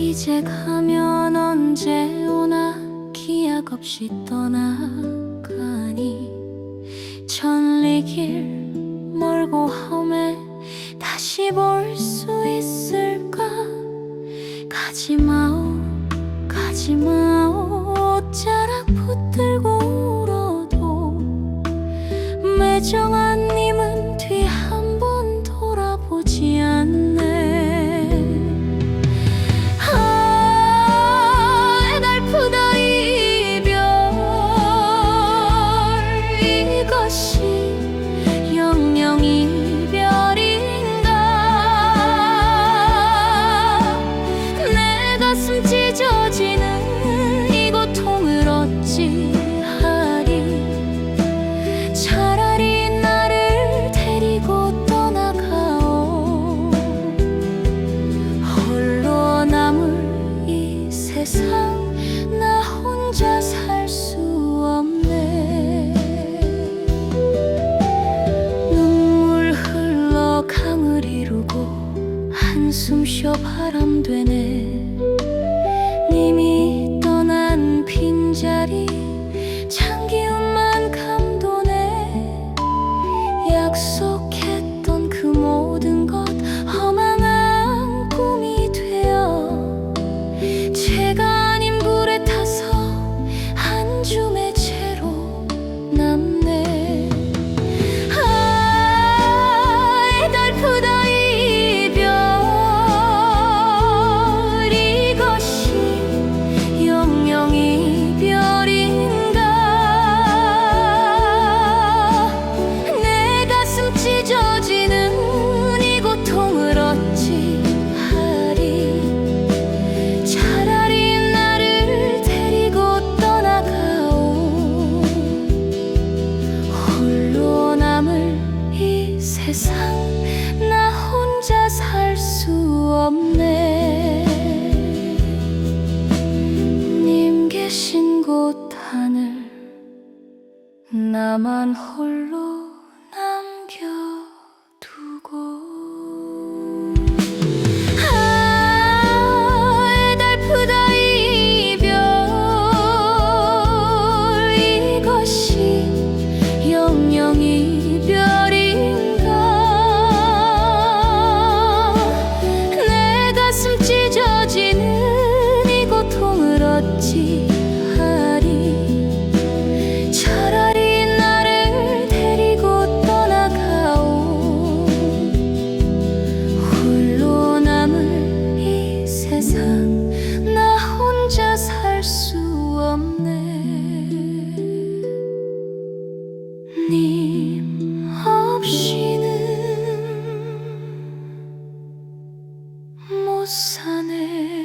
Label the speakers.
Speaker 1: 이제 가면 언제 오나 기약 없이 떠나가니 천리길 멀고 험해 다시 볼 수 있을까? 가지마오 가지마오. 옷자락 붙들고 울어도 매정한 이 心。 사람 되네. 세상 나 혼자 살 수 없네. 님 계신 곳 하늘 나만 홀로 세상 나 혼자 살 수 없네. 님 없이는 못 사네.